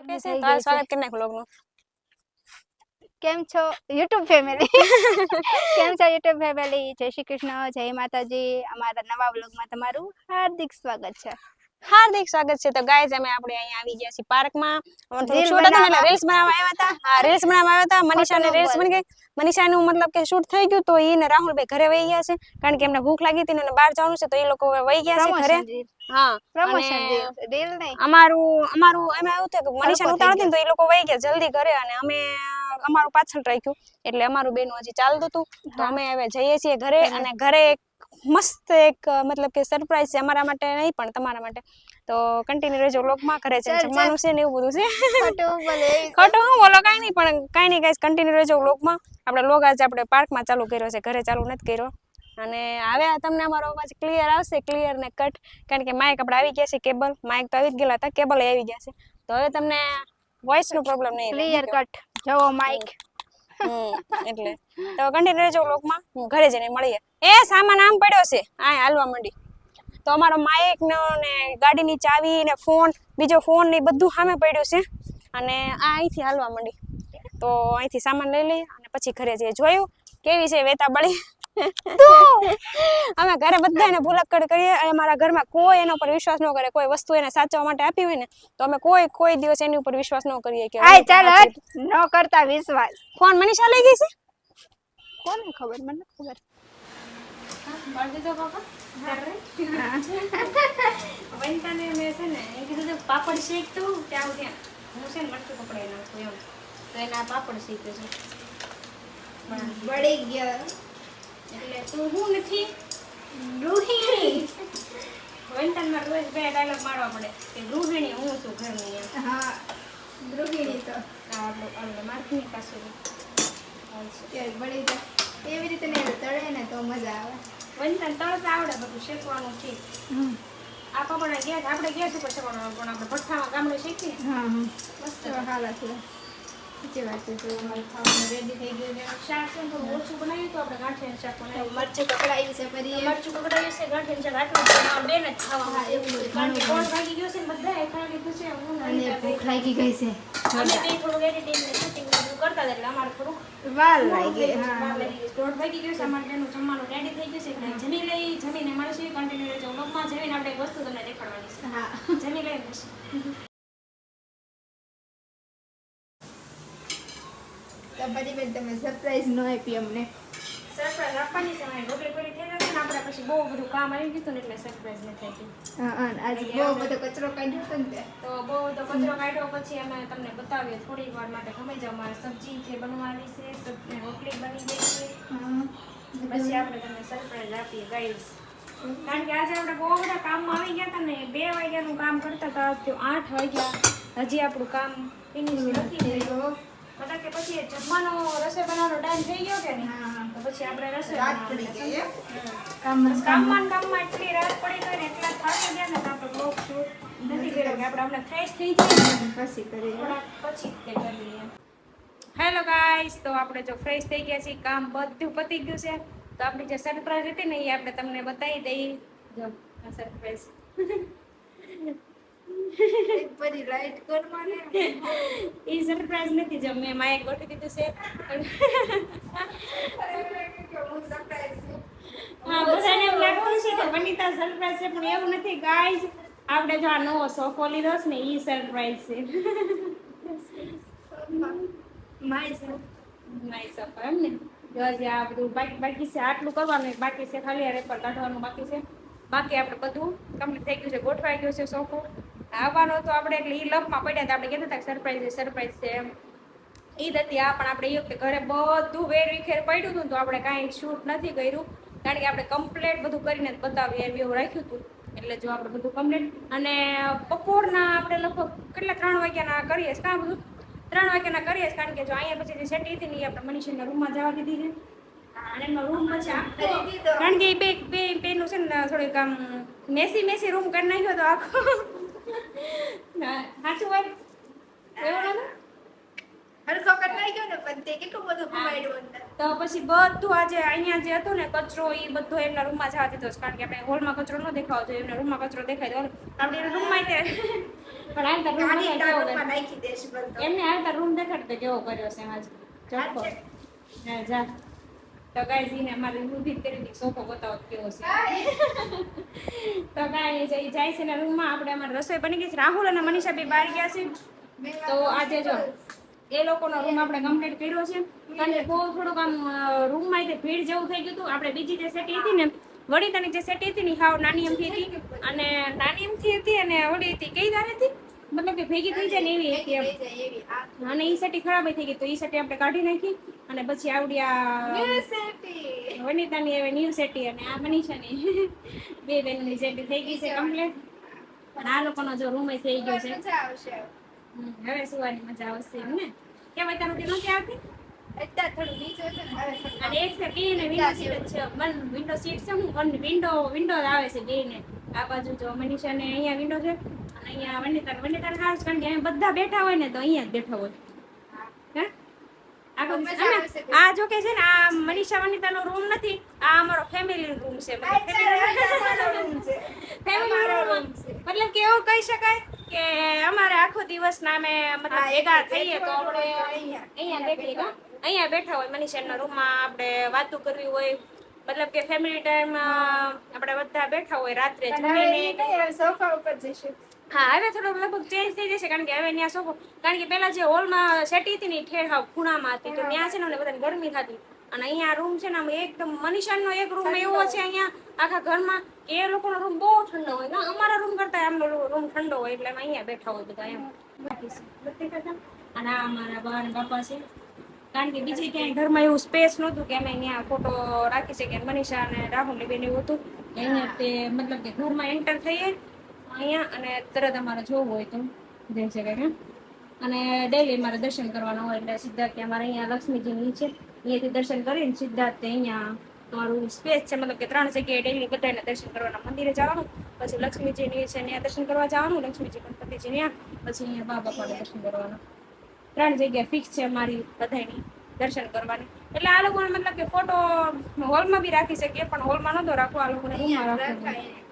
Okay છે થઈ તો હાલ ગઈ છે. સ્વાગત કરી નાખ વ્લોગનું કેમ છો? યુટ્યુબ ફેમિલી કેમ છો યુટ્યુબ ફેમિલી જય શ્રી કૃષ્ણ જય માતાજી. અમારા નવા બ્લોગમાં તમારું હાર્દિક સ્વાગત છે. હાર્દિક સ્વાગત છે. તો ગાઈઝ અમે આપણે અહીંયા આવી ગયા છીએ પાર્કમાં. શૂટ હતું એટલે રીલ્સ બનાવવા આવ્યા હતા. હા રીલ્સ બનાવવા આવ્યા હતા. મનીષાને રીલ્સ બની ગઈ મનીષાનું મતલબ કે શૂટ થઈ ગયું તો એ ને રાહુલભાઈ ઘરે વહી ગયા છે. કારણ કે એમને ભૂખ લાગી હતી ને બહાર જવાનું છે તો એ લોકો વહી ગયા છે ઘરે. હા અમારું અમારું એમાં એવું થયું કે મનીષા થઈ ઉતાર હતી તો એ લોકો વહી ગયા જલ્દી ઘરે અને અમે અમારું પાછળ રાખ્યું. એટલે અમારું બેનું હજી ચાલતું હતું. તો અમે હવે જઈએ છીએ ઘરે. અને ઘરે એક મસ્ત એક મતલબ કે સરપ્રાઈઝ છે અમારા માટે નહીં પણ તમારા માટે. તો કન્ટિન્યુ રહેજો વ્લોગમાં કરે છે. જમવાનું છે ને એવું બધું છે. ખોટું હું બોલો કાંઈ નહીં પણ કાંઈ નહીં કાંઈ કન્ટિન્યુ રહેજો વ્લોગમાં આપણે વ્લોગ આજે આપણે પાર્કમાં ચાલુ કર્યો છે ઘરે ચાલુ નથી કર્યો. અને હવે તમને અમારો અવાજ ક્લિયર આવશે ક્લિયર ને કટ કારણ કે માઇક આપણે આવી ગયા છે કેબલ માઇક તો આવી જ ગયેલા હતા કેબલ આવી ગયા છે. તો હવે તમને વોઇસનો પ્રોબ્લેમ નહીં ક્લિયર કટ જવો હમ, એટલે. તો કન્ટિન્યુ રહેજો લોકમાં હું ઘરે જઈને મળીએ. એ સામાન આમ પડ્યો છે. આ હાલવા માંડી. તો અમારો માઇક ને ગાડીની ચાવી ને ફોન બીજો ફોન ને બધું સામે પડ્યું છે. અને આ અહીંથી હાલવા માંડી. તો અહીંથી સામાન લઈ લઈએ અને પછી ઘરે જઈએ. જોયું? કેવી છે વેતા બળી અમે ઘરે બધાને ભૂલક્કડ કરીએ અને અમારા ઘરમાં કોઈ એના પર વિશ્વાસ ન કરે કોઈ વસ્તુ એને સાચવવા માટે આપી હોય ને તો અમે કોઈ કોઈ દિવસ એની ઉપર વિશ્વાસ ન કરીએ કે આય ચાલ હટ ન કરતા વિશ્વાસ. ફોન મનીષા લઈ ગઈ છે? કોને ખબર? મને ખબર. વનિતાને મેં છે ને એ કીધું પાપડ શેક ત્યાં ત્યાં હું છે ને મરચું પકડાઈ નાખું એમ. તો એના પાપડ શીખે છે. બળી ગયો. એટલે તું હું નથી? ગૃહિણી. વનિતાને મારે રોજ બે ડાયલોગ મારવા પડે કે ગૃહિણી હું છું ઘરની એમ. હા ગૃહિણી તો. આ આપણું આપણું માર્કની પાસે. કે બળી જાય. એવી રીતે ને તળે ને તો મજા આવે. વંટન તળતા આવડે બધું શેકવાનું છે. આ પાપડ ગેસ આપણે ગેસ ઉપર શેકવાનું પણ આપણે ભઠ્ઠામાં ગામડે શેકીએ. હા હા. મસ્ત. હાલા છે. સાચી બનાવ્યું તો આપણે ગાંઠિયાનું બનાવ્યું મરચું પકડાયું છે બેન બધું કરતા અમારે થોડુંક વાર લાગી હા. છે અમારે બેનનું જમવાનું થઈ ગયું છે એટલે જમી લઈ જમીને મળશે કન્ટિન્યુ રહેજો વ્લોગમાં જમીને આપણે વસ્તુ તમને દેખાડવાની છે જમી લઈ તો બેન તમે સરપ્રાઈઝ ન આપી અમને સરપ્રાઈઝ આપવાની છે અમારે રોટલી પૂરી થઈ જશે ને આપણે પછી બહુ બધું કામ આવી ગયું ને એટલે સરપ્રાઈઝ નથી આપી હા હા આજે બહુ બધો કચરો કાઢ્યો હતો ને તો બહુ તો કચરો કાઢ્યો પછી અમે તમને બતાવીએ થોડી વાર માટે ગમે જાવ મારે સબ્જી છે બનવાની છે રોટલી બની ગઈ છે પછી આપણે તમને સરપ્રાઈઝ આપીએ ગાઈસ કારણ કે આજે આપણે બહુ બધા કામમાં આવી ગયા હતા ને બે વાગ્યાનું કામ કરતા હતા તો આઠ વાગ્યા હજી આપણું કામ ફિનિશ નથી થયું પછી જમવાનો રસોઈ બનાવવાનો ટાઈમ થઈ ગયો કે નહીં? તો પછી આપણે રસોઈ રાત પડી ગઈ? હમ. કામમાં કામમાં એટલી રાત પડી ગઈ ને એટલા થાકી ગયા ને તો આપણે બહુ શૂટ નથી કર્યો કે આપણે આપણે ફ્રેશ થઈ જઈએ. પછી કરીએ. પછી તે કરીએ. હેલો ગાઈસ તો આપણે જો ફ્રેશ થઈ ગયા છીએ. કામ બધું પતી ગયું છે. તો આપણી જે સરપ્રાઈઝ હતી ને એ આપણે તમને બતાવી દઈએ. જો આ સરપ્રાઈઝ બધી લાઈટ કરવાને. એ સરપ્રાઈઝ નથી જમ મેં માએ ગોઠવી દીધું છે. હું બધાને એમ લાગતું છે કે વનિતા સરપ્રાઈઝ છે પણ એવું નથી. ગાઈઝ આપણે જો આ નવો સોફો લીધો છે ને એ સરપ્રાઈઝ છે. માય સોફો. એમ ને? જો આ બધું બાકી બાકી છે આટલું કરવાનું બાકી છે ખાલી આ રેપર કાઢવાનું બાકી છે. બાકી આપણે બધું કમ્પ્લીટ થઈ ગયું છે ગોઠવાઈ ગયો છે સોફો. આવવાનો તો આપણે એટલે એ લપમાં પડ્યા હતા. આપણે કહેતા હતા સરપ્રાઈઝ છે સરપ્રાઈઝ છે એમ. ઈદ હતી આ પણ આપણે એ વખતે ઘરે બધું વેર વિખેર પડ્યું હતું તો આપણે કાંઈ શૂટ નથી કર્યું. કારણ કે આપણે કમ્પ્લેટ બધું કરીને જ બતાવીએ એવું રાખ્યું હતું એટલે જો આપણે બધું કમ્પ્લેટ અને બપોરના આપણે લગભગ કેટલા ત્રણ વાગ્યાના કરીએ છીએ? કાં બધું? ત્રણ વાગ્યાના કરીએ છીએ. કારણ કે જો અહીંયા પછી જે સેટી હતી ને એ આપણે મનીષાના રૂમમાં જવા દીધી છે. અને એમનો રૂમ પછી કારણ કે બે બે બેનું છે ને થોડીક આમ મેસી મેસી રૂમ કરી નાખ્યો તો આખો સાચું હોય એવું નતું? હરખો કરી નાખ્યો ને પણ તે કેટલું બધું કમાડ્યું અંદર? તો પછી બધું આજે અહીંયા જે હતું ને કચરો એ બધો એમના રૂમમાં જવા દીધો છે. કારણ કે આપણે હોલમાં કચરો ન દેખાવો જોઈએ એમના રૂમમાં કચરો દેખાય તો આપણે એના રૂમમાં તે પણ હાલતા રૂમ કર્યો. નાખી દેશ. એમને હાલતા રૂમ દેખાડ તો કેવો કર્યો છે આજ. ચોખ્ખો. હા જા. તો ગાઈઝ ઈને અમારે જ કરી સોફો બતાવો કેવો છે. તો નહીં જઈ જાય છે ને રૂમમાં. આપણે અમારે રસોઈ બની ગઈ છે. રાહુલ અને મનીષા બી બહાર ગયા છે. તો આજે જો, એ લોકોનો રૂમ આપણે કમ્પ્લીટ કર્યો છે. કે બહુ થોડુંક આમ રૂમમાં ભીડ જેવું થઈ ગયું હતું. આપણે બીજી જે સેટી હતી ને વડીતાની જે સેટી હતી ને હાવ નાની એમથી હતી. અને નાની એમથી હતી અને વડી હતી કઈ ધારે હતી. મતલબ કે ભેગી થઈ જાય ને એવી હતી અને ઈ સટી ખરાબ થઈ ગઈ તો ઈ સટી આપણે કાઢી નાખી અને પછી આવડી આ city. વનિતાની હવે ન્યુ સેટી અને આ મનીષાની બે બેનની સેટી થઈ ગઈ છે કમ્પ્લીટ પણ આ લોકોનો જો રૂમ થઈ ગયો છે. હવે સુવાની મજા આવશે એમ ને. કેમ અત્યારે સુધી નથી આવતી? અત્યારે થોડું નીચે અને એક છે બે ને વિન્ડો સીટ છે. વન વિન્ડો સીટ છે હું વન વિન્ડો વિન્ડો આવે છે બે ને. આ બાજુ જો મનીષા ને અહીંયા વિન્ડો છે. અહીંયા વનિતા વનિતા ખાસ કારણ કે બધા બેઠા હોય ને તો અહીંયા જ બેઠા હોય. આ જો કે છે ને આ મનીષા વનિતાનો રૂમ નથી આ અમારો ફેમિલી રૂમ છે. ફેમિલી રૂમ મતલબ કે એવું કહી શકાય કે અમારે આખો દિવસ ના અમે મતલબ ભેગા થઈએ તો આપણે અહીંયા બેઠી અહીંયા બેઠા હોય મનીષાના રૂમમાં આપણે વાતો કરવી હોય. મતલબ કે ફેમિલી ટાઈમ આપણે બધા બેઠા હોય રાત્રે જમીને. સોફા ઉપર જઈશું. હા હવે થોડો લગભગ ચેન્જ થઈ જશે કારણ કે હવે ત્યાં સોફો કારણ કે પેલા જે હોલમાં સેટી હતી ને ઠેર હાવ ખૂણામાં હતી. તો ત્યાં છે ને અમને બધાને ગરમી થતી. અને અહીંયા રૂમ છે ને આમ એકદમ મનીષાનો એક રૂમ એવો છે અહીંયા આખા ઘરમાં કે એ લોકોનો રૂમ બહુ ઠંડો હોય. ને અમારા રૂમ કરતા આમનો રૂમ ઠંડો હોય એટલે અમે અહીંયા બેઠા હોય બધા એમ? અને આ અમારા બા અને બાપા છે. કારણ કે બીજે ક્યાંય ઘરમાં એવું સ્પેસ નહોતું કે અમે અહીંયા ફોટો રાખી શકીએ. મનીષા અને રાહુલ બેન એવું હતું અહીંયા તે મતલબ કે ઘરમાં એન્ટર થઈએ અહીંયા અને તરત અમારે જોવું હોય તો જઈ શકાય અને ડેલી મારે દર્શન કરવાના હોય એટલે સિદ્ધાર્થ કે અમારે અહીંયા લક્ષ્મીજીની છે. અહીંયાથી દર્શન કરીને સિદ્ધાર્થ અહીંયા અમારું સ્પેસ છે. મતલબ કે ત્રણ જગ્યાએ ડેલી બધાને દર્શન કરવાના મંદિરે જવાનું, પછી લક્ષ્મીજીની છે ત્યાં દર્શન કરવા જવાનું, લક્ષ્મીજી ગણપતિજી ત્યાં, પછી અહીંયા બા બાપાને દર્શન કરવાના. ત્રણ જગ્યા ફિક્સ છે અમારી બધાની દર્શન કરવાની. એટલે આ લોકોને મતલબ કે ફોટો હોલમાં બી રાખી શકીએ, પણ હોલમાં નતો રાખવો, આ લોકોને રૂમમાં અહીંયા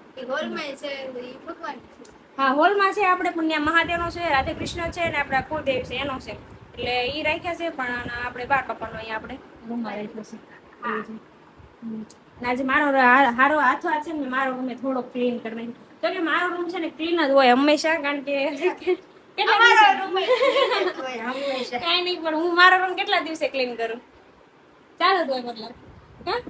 હા હોલમાં છે આપણે પણ ત્યાં મહાદેવનો છે રાધે કૃષ્ણ છે અને આપણા કુળદેવ છે એનો છે. એટલે એ રાખ્યા છે પણ આપણે બાર કપડનો અહીંયા આપણે રૂમમાં રાખ્યો છે. આજે મારો હારો હાથો આ છે ને મારો રૂમ થોડો ક્લીન કરી તો કે મારો રૂમ છે ને ક્લીન જ હોય હંમેશા કારણ કે કઈ નહીં પણ હું મારો રૂમ કેટલા દિવસે ક્લીન કરું? ચાલુ જ હોય મતલબ. હા?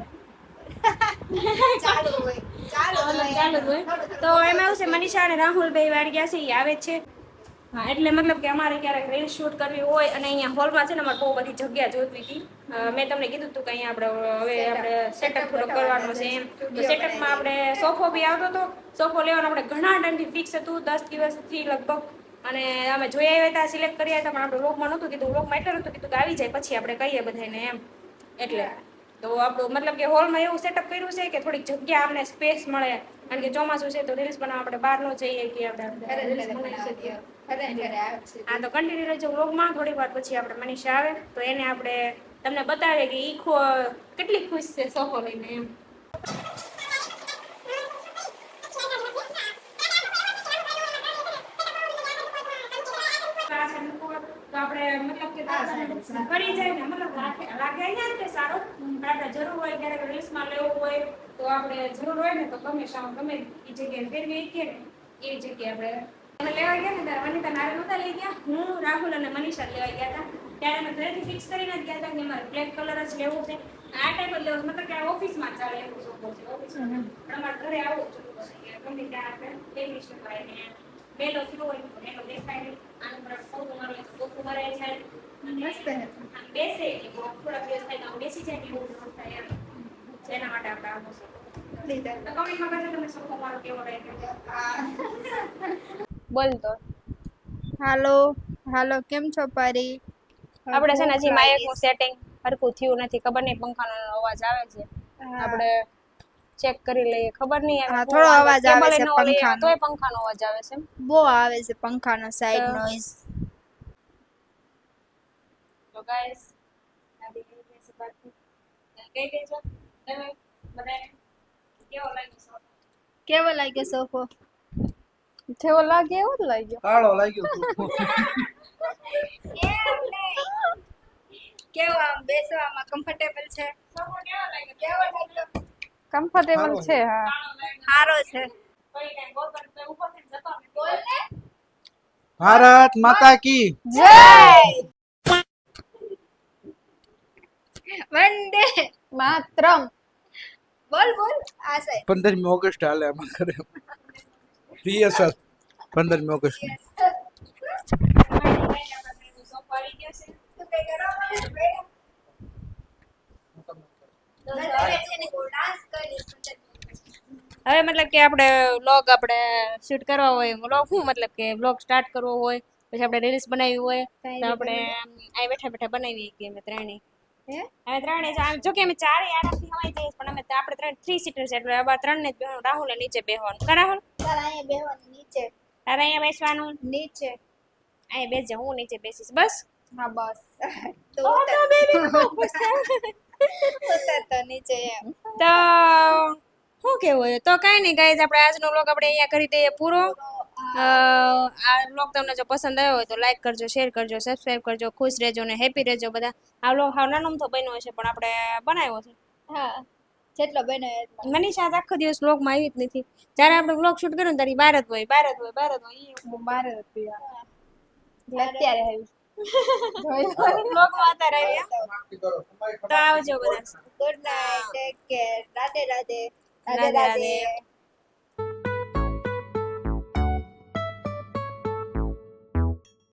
ચાલુ હોય. મતલબ ચાલુ જ હોય તો. એમાં એવું છે મનીષા અને રાહુલભાઈ વાર ગયા છે એ આવે છે. હા એટલે મતલબ કે અમારે ક્યારેક રીલ શૂટ કરવી હોય અને અહીંયા હોલમાં છે ને અમારે બહુ બધી જગ્યા જોઈતી હતી. મેં તમને કીધું હતું કે અહીંયા આપણે હવે આપણે સેટઅપ થોડો કરવાનો છે એમ. તો સેટઅપમાં આપણે સોફો બી આવતો હતો. સોફો લેવાનો આપણે ઘણા ટાઈમથી ફિક્સ હતું દસ દિવસથી લગભગ. અને અમે જોઈ આવ્યા હતા સિલેક્ટ કર્યા હતા પણ આપણે લોકમાં નહોતું કીધું. લોકમાં એટલે નહોતું કીધું કે આવી જાય પછી આપણે કહીએ બધાને એમ. એટલે તો આપણું મતલબ કે હોલમાં એવું સેટઅપ કર્યું છે કે થોડીક જગ્યા આપણે સ્પેસ મળે. કારણ કે ચોમાસું છે તો રીલ્સ બનાવવા આપણે બહાર ન જઈએ. કે આપણે. હા તો કન્ટિન્યુ રહેજો વ્લોગમાં થોડી વાર પછી આપણે મનીષા આવે. તો એને આપણે તમને બતાવીએ કે ઈ કેટલી ખુશ છે સોફો લઈને એમ તો આપણે મતલબ કે કરી જાય ને મતલબ લાગે અહીંયા જ સારો. પણ આપણે જરૂર હોય ક્યારેક રીલ્સમાં લેવું હોય તો આપણે જરૂર હોય ને તો ગમે શામ ગમે એ જગ્યાએ ફેરવી કે એ જગ્યાએ આપણે અમે લેવા ગયા ને ત્યારે વનિતા નારે નહોતા લઈ ગયા. હું રાહુલ અને મનીષા લેવા ગયા હતા. ત્યારે અમે ઘરેથી ફિક્સ કરીને જ ગયા હતા કે અમારે બ્લેક કલર જ લેવું છે. આ ટાઈપ જ લેવો મતલબ કે ઓફિસમાં ચાલે એવું સોફો છે. ઓફિસમાં પણ અમારે ઘરે આવું છે. કે ગમે ત્યાં આપણે ફેરવી શકાય ને થયો હોય બેલો દેખાય આનું પર પોતું મારે પોતું છે. મસ્ત બેસે એટલે બહુ થોડા દિવસ થાય તો બેસી જાય એવું ન થાય એમ. જેના માટે આપણે આવો સોફો કમેન્ટમાં કહેજો તમે સોફો મારો કેવો રહે બોલ તો. હાલો હાલો કેમ છો પારી? આપણે છે ને હજી માયકનું સેટિંગ હરખું થયું નથી. ખબર નહીં પંખાનો અવાજ આવે છે. આપણે ચેક કરી લઈએ. ખબર નહીં હા, થોડો અવાજ આવે છે પંખાનો. તોય પંખાનો અવાજ આવે છે બહુ આવે છે પંખાનો સાઈડ નોઈઝ તો ગાઈસ આ બી કઈ છે બાકી કઈ દેજો તમે બધાને કેવો લાગ્યો સોફો કેવો લાગ્યો સોફો જેવો લાગે એવો જ લાગ્યો. કાળો લાગ્યો તું. કેવું આમ બેસવામાં કમ્ફર્ટેબલ છે? કેવો લાગ્યો? કમ્ફર્ટેબલ છે હા. સારો છે. ભારત માતા કી. જય! વંદે માત્રમ. બોલ બોલ આ સાઈડ પંદરમી ઓગસ્ટ હાલે આમાં કરે. રિહર્સલ પંદરમી ઓગસ્ટ. હવે મતલબ કે આપણે વ્લોગ આપણે શૂટ કરવા હોય વ્લોગ શું મતલબ કે વ્લોગ સ્ટાર્ટ કરવો હોય પછી આપણે રીલ્સ બનાવી હોય તો આપણે આ બેઠા બેઠા બનાવીએ કે અમે ત્રણેય. અમે ત્રણે જ કે અમે ચારે આરામથી હવાઈ જઈએ પણ અમે આપણે ત્રણ થ્રી સીટર છે એટલે આવા ત્રણને જ બેહવાનું રાહુલ નીચે બેહવાનું. કા રાહુલ તારા અહીંયા બેહવાનું નીચે. તારે અહીંયા બેસવાનું? નીચે. અહીંયા બેસજે હું નીચે બેસીશ બસ? હા બસ. તો તો બેબી થાય. તો નીચે એમ. તો શું કેવું તો કાંઈ નહીં ગાઈઝ આપણે આજનો વ્લોગ આપણે અહીંયા કરી દઈએ પૂરો. આ વ્લોગ તમને જો પસંદ આવ્યો હોય તો લાઈક કરજો શેર કરજો સબસ્ક્રાઈબ કરજો ખુશ રહેજો ને હેપી રહેજો બધા. આ વ્લોગ હાવ નાનો તો બન્યો હશે પણ આપણે બનાવ્યો છે. હા જેટલો બન્યો મનીષા આજ આખો દિવસ વ્લોગમાં આવી જ નથી. જ્યારે આપણે વ્લોગ શૂટ કર્યું ત્યારે બહાર જ હોય બહાર જ હોય બહાર જ હોય બાર જ હતી અત્યારે આવી. તો આવજો બધા. Good night take care Radhe Radhe Radhe. Radhe.